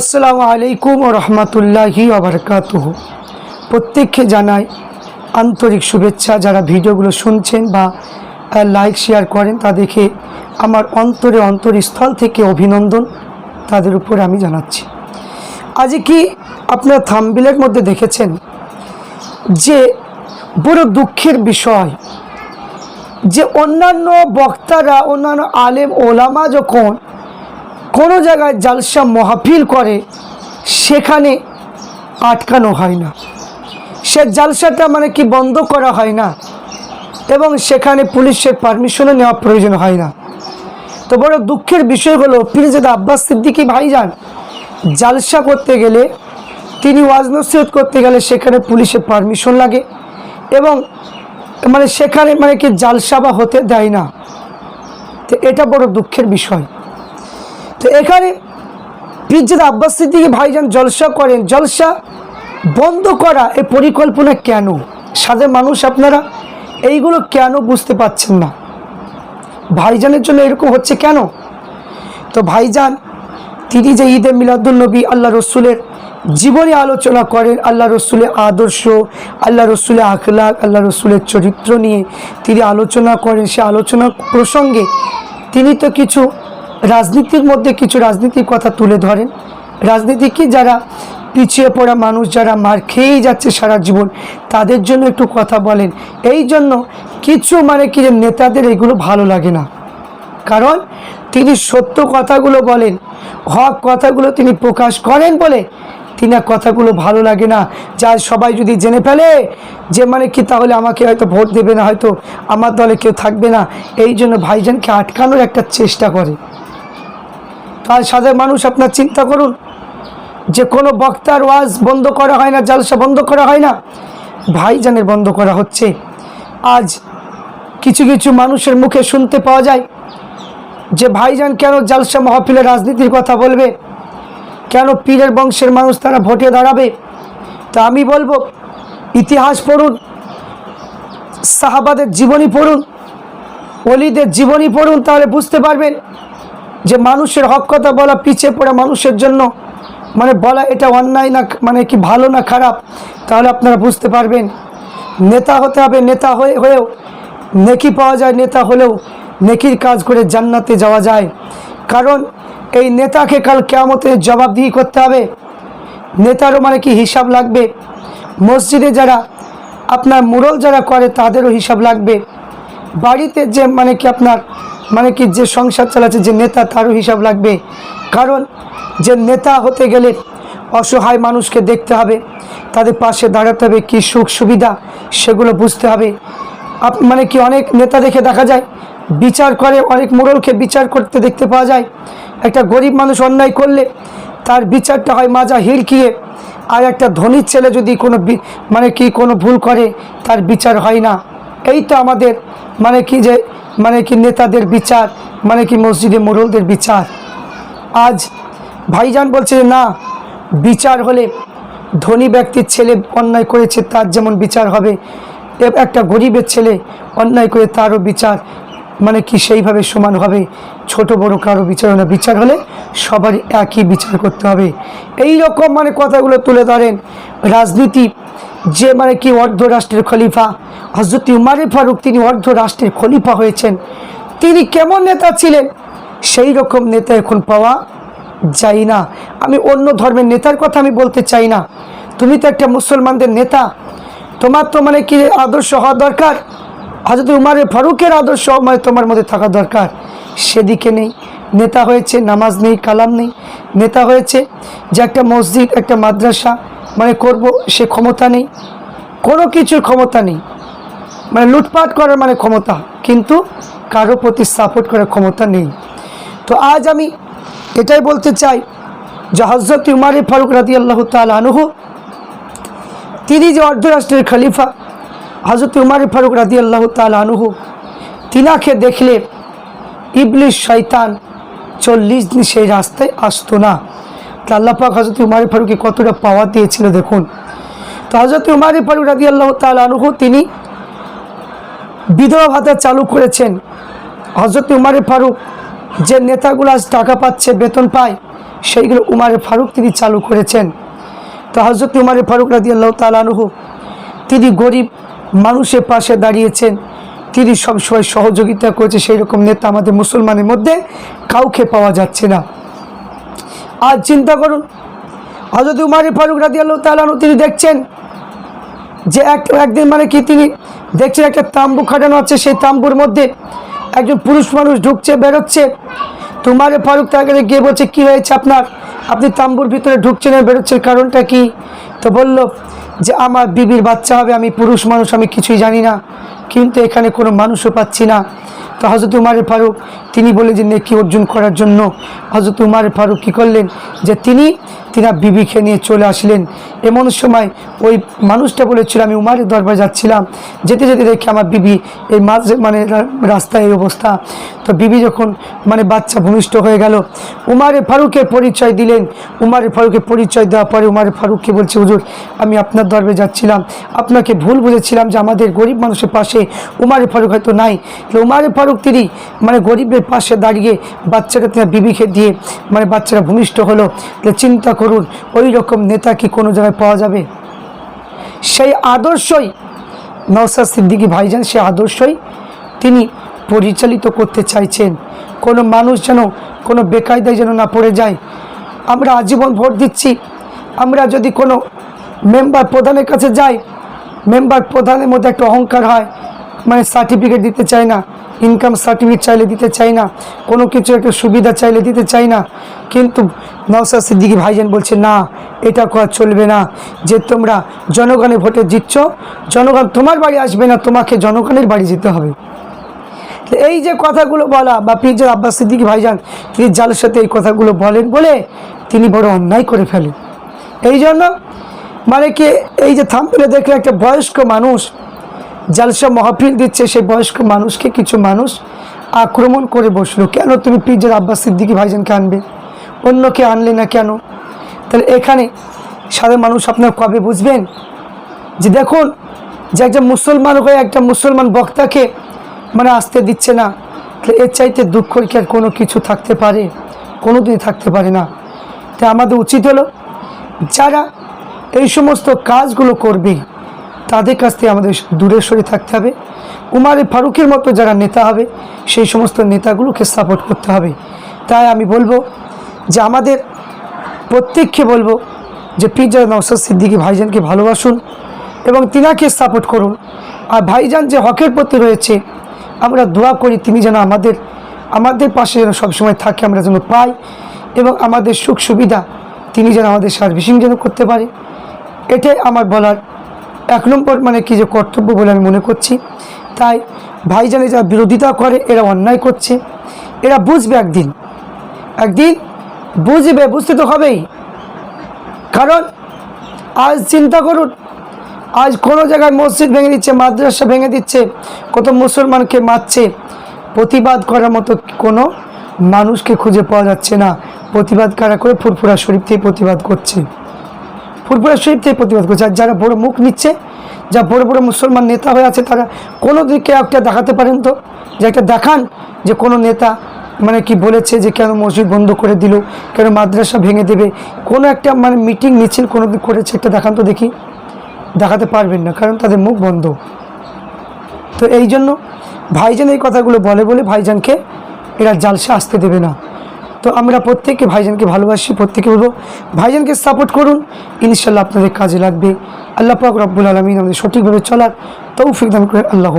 আসসালামু আলাইকুম ও রহমতুল্লাহি আবরকাত প্রত্যেককে জানাই আন্তরিক শুভেচ্ছা। যারা ভিডিওগুলো শুনছেন বা লাইক শেয়ার করেন, তাদেরকে আমার অন্তরে অন্তরস্থল থেকে অভিনন্দন। তাদের উপর আমি জানাচ্ছি। আজ কি আপনার থামবিলের মধ্যে দেখেছেন যে, বড় দুঃখের বিষয় যে অন্যান্য বক্তারা, অন্যান্য আলেম ওলামা যখন কোনো জায়গায় জালসা মহাফিল করে, সেখানে আটকানো হয় না। সে জালসাটা মানে কি বন্ধ করা হয় না এবং সেখানে পুলিশের পারমিশনও নেওয়া প্রয়োজন হয় না। তো বড় দুঃখের বিষয় হলো ফিরজাদা আব্বাস সিদ্দিকি ভাইজান জালসা করতে গেলে, তিনি ওয়াজ নসিহত করতে গেলে সেখানে পুলিশের পারমিশন লাগে এবং মানে সেখানে মানে কি জালসা বা হতে দেয় না। তো এটা বড় দুঃখের বিষয়। তো এখানে পিজ্জাদ আব্বাস সিদ্দিকি ভাইজান জলসা করেন। জলসা বন্ধ করা এই পরিকল্পনা কেন? সাধারণ মানুষ আপনারা এইগুলো কেন বুঝতে পাচ্ছেন না? ভাইজানের জন্য এরকম হচ্ছে কেন? তো ভাইজান, তিনি যে ঈদে মিলাদুলনবী আল্লাহ রসুলের জীবনী আলোচনা করেন, আল্লাহ রসুলের আদর্শ, আল্লাহ রসুলের আখলাক আল্লাহ রসুলের চরিত্র নিয়ে তিনি আলোচনা করেন। সে আলোচনা প্রসঙ্গে তিনি তো কিছু রাজনীতির মধ্যে কিছু রাজনীতির কথা তুলে ধরেন। রাজনীতি কি? যারা পিছিয়ে পড়া মানুষ, যারা মার খেয়েই যাচ্ছে সারা জীবন, তাদের জন্য একটু কথা বলেন। এই জন্য কিছু মানে কি নেতাদের এগুলো ভালো লাগে না। কারণ তিনি সত্য কথাগুলো বলেন, হক কথাগুলো তিনি প্রকাশ করেন বলে তিনি কথাগুলো ভালো লাগে না। যা সবাই যদি জেনে ফেলে যে মানে কি, তাহলে আমাকে হয়তো ভোট দেবে না, হয়তো আমার দলে কেউ থাকবে না। এই জন্য ভাইজানকে আটকানোর একটা চেষ্টা করে। তাই সাধারণ মানুষ আপনার চিন্তা করুন। যে কোনো বক্তার ওয়াজ বন্ধ করা হয় না, জালসা বন্ধ করা হয় না। ভাইজানের বন্ধ করা হচ্ছে। আজ কিছু কিছু মানুষের মুখে শুনতে পাওয়া যায় যে ভাইজান কেন জালসা মহাফিলে রাজনীতির কথা বলবে? কেন পীরের বংশের মানুষ তারা ভোটে দাঁড়াবে? তা আমি বলব, ইতিহাস পড়ুন, সাহাবাদের জীবনী পড়ুন অলিদের জীবনী পড়ুন, তাহলে বুঝতে পারবেন যে মানুষের হক কথা বলা পিছিয়ে পড়া মানুষের জন্য মানে বলা এটা অন্যায় না মানে কি ভালো না খারাপ, তাহলে আপনারা বুঝতে পারবেন। নেতা হতে হবে, নেতা হয়ে, হয়েও নেকি পাওয়া যায়, নেতা হলেও নেকির কাজ করে জান্নাতে যাওয়া যায়। কারণ এই নেতাকে কাল কেয়ামতে জবাবদিহি করতে হবে। নেতারও মানে কি হিসাব লাগবে? মসজিদে যারা, আপনার মুরল যারা করে, তাদেরও হিসাব লাগবে। বাড়িতে যে মানে কি আপনার মানে কি যে সংসার চালাচ্ছে, যে নেতা, তারও হিসাব লাগবে। কারণ যে নেতা হতে গেলে অসহায় মানুষকে দেখতে হবে, তাদের পাশে দাঁড়াতে হবে, কী সুখ সুবিধা সেগুলো বুঝতে হবে। আপ মানে কি অনেক নেতা দেখে দেখা যায়, বিচার করে, অনেক মোড়লকে বিচার করতে দেখতে পাওয়া যায়। একটা গরিব মানুষ অন্যায় করলে তার বিচারটা হয় মাজা হিড়কিয়ে আর একটা ধনীর ছেলে যদি কোনো মানে কি কোনো ভুল করে, তার বিচার হয় না। এই তো আমাদের মানে কি যে মানে কি নেতাদের বিচার মানে কি মসজিদে মোড়লদের বিচার। আজ ভাইজান বলছে না, বিচার হলে ধনী ব্যক্তির ছেলে অন্যায় করেছে, তার যেমন বিচার হবে একটা গরিবের ছেলে অন্যায় করে তারও বিচার। মানে কি সেইভাবে সমান হবে ছোট বড় কারও বিচার না বিচার হলে সবারই একই বিচার করতে হবে। এই রকম মানে কথাগুলো তুলে ধরেন রাজনীতি যে মানে কি অর্ধ রাষ্ট্রের খলিফা হজরত উমারে ফারুক তিনি অর্ধ রাষ্ট্রের খলিফা হয়েছেন। তিনি কেমন নেতা ছিলেন? সেই রকম নেতা এখন পাওয়া যায় না। আমি অন্য ধর্মের নেতার কথা আমি বলতে চাই না। তুমি তো একটা মুসলমানদের নেতা। তোমার তো মানে কি আদর্শ হওয়া দরকার? হজরত উমারের ফারুকের আদর্শ মানে তোমার মধ্যে থাকা দরকার। সেদিকে নেই। নেতা হয়েছে, নামাজ নেই, কালাম নেই। নেতা হয়েছে, যে একটা মসজিদ, একটা মাদ্রাসা মানে করব সে ক্ষমতা নেই। কোনো কিছুর ক্ষমতা নেই। মানে লুটপাট করার মানে ক্ষমতা, কিন্তু কারও প্রতি সাপোর্ট করার ক্ষমতা নেই। তো আজ আমি এটাই বলতে চাই যে হজরত উমারে ফারুক রাদি আল্লাহ আনুহু, তিনি যে অর্ধরাষ্ট্রের খলিফা হজরত উমারে ফারুক রাদি আল্লাহ আনুহু, তিনাকে দেখলে ইবলিশ শয়তান চল্লিশ দিন সেই রাস্তায় আসতো না। তা আল্লাহ পাক হজরত উমারে ফারুকে কতটা পাওয়া দিয়েছিল দেখুন। তো হজরত উমারে ফারুক রাদি আল্লাহ আনুহু, তিনি বিধবা ভাতা চালু করেছেন। হজরত উমারে ফারুক যে নেতাগুলো আজ টাকা পাচ্ছে, বেতন পায়, সেইগুলো উমারে ফারুক তিনি চালু করেছেন। তো হজরত উমারে ফারুক রাদি আল্লাহ তালানহু তিনি গরিব মানুষের পাশে দাঁড়িয়েছেন। তিনি সবসময় সহযোগিতা করেছে সেই রকম নেতা আমাদের মুসলমানের মধ্যে কাউকে পাওয়া যাচ্ছে না। আজ চিন্তা করুন হজরত উমারে ফারুক রাদি আল্লাহ তালানহু তিনি দেখছেন যে এক, একদিন মানে কি তিনি দেখছেন একটা তাম্বু খাটানো আছে, সেই তাম্বুর মধ্যে একজন পুরুষ মানুষ ঢুকছে, বেরোচ্ছে। তোমারে ফারুক তার কাছে গিয়ে বলছে, কী হয়েছে আপনার? আপনি তাম্বুর ভিতরে ঢুকছেন আর বেরোচ্ছেন, কারণটা কি? তো বলল যে আমার বিবির বাচ্চা হবে, আমি পুরুষ মানুষ, আমি কিছুই জানি না। কিন্তু এখানে কোনো মানুষও পাচ্ছি না। তো হজরত উমারে ফারুক, তিনি বলে যে নেকি অর্জন করার জন্য। হজরত উমারে ফারুক কী করলেন? যে তিনি তিনা বিবিকে নিয়ে চলে আসলেন। এমন সময় ওই মানুষটা বলেছিল, আমি উমারের দরবার যাচ্ছিলাম। যেতে যেতে দেখি আমার বিবি এই মাঝে মানে রাস্তায় এই অবস্থা। তো বিবি যখন মানে বাচ্চা ভূমিষ্ঠ হয়ে গেল, উমারে ফারুকের পরিচয় দিলেন। উমারে ফারুকের পরিচয় দেওয়ার পরে উমারে ফারুককে বলছে, হুজুর, আমি আপনার দরবে যাচ্ছিলাম। আপনাকে ভুল বুঝেছিলাম যে আমাদের গরিব মানুষের পাশে উমারে ফারুক হয়তো নাই। উমারে ফারুক তিনি মানে গরিবের পাশে দাঁড়িয়ে বাচ্চাটা তিনি বিবিকে দিয়ে মানে বাচ্চারা ভূমিষ্ঠ হলো। চিন্তা করুন। ওই রকম নেতা কি কোনো জায়গায় পাওয়া যাবে? সেই আদর্শই নওসাদ সিদ্দিকী ভাইজান সেই আদর্শই তিনি পরিচালিত করতে চাইছেন। কোনো মানুষ যেন, কোনো বেকায়দায় যেন না পড়ে যায়। আমরা আজীবন ভোট দিচ্ছি। আমরা যদি কোনো মেম্বার প্রধানের কাছে যাই, মেম্বার প্রধানের মধ্যে একটা অহংকার হয় মানে সার্টিফিকেট দিতে চায় না। ইনকাম সার্টিফিকেট চাইলে দিতে চাই না, কোনো কিছু একটা সুবিধা চাইলে দিতে চাই না। কিন্তু নওসাদ সিদ্দিকী ভাইজান বলছে, না, এটা করা চলবে না। যে তোমরা জনগণের ভোটে জিতছ, জনগণ তোমার বাড়ি আসবে না, তোমাকে জনগণের বাড়ি যেতে হবে। এই যে কথাগুলো বলা, বা পিজার আব্বাস সিদ্দিকী ভাইজান তিনি জালের সাথে এই কথাগুলো বলেন বলে তিনি বড় অন্যায় করে ফেলেন। এই জন্য মানে কি এই যে থাম্পলে দেখলে একটা বয়স্ক মানুষ জালসা মহাফিল দিচ্ছে সেই বয়স্ক মানুষকে, কিছু মানুষ আক্রমণ করে বসল। কেন তুমি পিজার আব্বাস সিদ্দিকী ভাইজানকে আনবে? অন্যকে আনলে না কেন? তাহলে এখানে সাধারণ মানুষ আপনার কবে বুঝবেন? যে দেখুন, যে একটা মুসলমান হয়ে একটা মুসলমান বক্তাকে মানে আসতে দিচ্ছে না, তাহলে এর চাইতে দুঃখ কি আর কোনো কিছু থাকতে পারে? কোনো দিনই থাকতে পারে না। তাই আমাদের উচিত হলো যারা এই সমস্ত কাজগুলো করবে তাদের কাছ থেকে আমাদের দূরে সরে থাকতে হবে। উমারে ফারুকের মতো যারা নেতা হবে, সেই সমস্ত নেতাগুলোকে সাপোর্ট করতে হবে। তাই আমি বলব যে আমাদের প্রত্যেককে বলব যে পিজা নওসাদ সিদ্দিকী ভাইজানকে ভালোবাসুন এবং তিনাকে সাপোর্ট করুন। আর ভাইজান যে হকের প্রতি রয়েছে, আমরা দোয়া করি তিনি যেন আমাদের আমাদের পাশে যেন সবসময় থাকে, আমরা যেন পাই এবং আমাদের সুখ সুবিধা তিনি যেন আমাদের সার্ভিসিং যেন করতে পারে। এটাই আমার বলার এক নম্বর মানে কি যে কর্তব্য বলে আমি মনে করছি। তাই ভাইজানে যারা বিরোধিতা করে, এরা অন্যায় করছে। এরা বুঝবে একদিন। একদিন বুঝবে, বুঝতে তো হবেই। কারণ আজ চিন্তা করুন, আজ কোনো জায়গায় মসজিদ ভেঙে দিচ্ছে, মাদ্রাসা ভেঙে দিচ্ছে, কত মুসলমানকে মারছে। প্রতিবাদ করার মতো কোনো মানুষকে খুঁজে পাওয়া যাচ্ছে না। প্রতিবাদ কারা করে? ফুরফুরা শরীফ থেকে প্রতিবাদ করছে। ফুরফুরা শরীফ থেকে প্রতিবাদ করছে। আর যারা বড় মুখ নিচ্ছে, যা বড় বড় মুসলমান নেতা হয়ে আছে, তারা কোনো দিকে একটা দেখাতে পারেন তো? যে একটা দেখান যে কোনো নেতা মানে কি বলেছে যে কেন মসজিদ বন্ধ করে দিল, কেন মাদ্রাসা ভেঙে দেবে? কোনো একটা মানে মিটিং মিছিল কোনো দিন করেছে, একটা দেখান তো দেখি। দেখাতে পারবেন না, কারণ তাদের মুখ বন্ধ। তো এই জন্য ভাইজান এই কথাগুলো বলে বলে ভাইজানকে এরা জালসা আসতে দেবে না। তো আমরা প্রত্যেককে ভাইজানকে ভালোবাসি প্রত্যেকে বলব, ভাইজানকে সাপোর্ট করুন। ইনশাল্লাহ আপনাদের কাজে লাগবে। আল্লাহ পাক রব্বুল আলমিন আমাদের সঠিকভাবে চলার তৌফিক দান করে আল্লাহ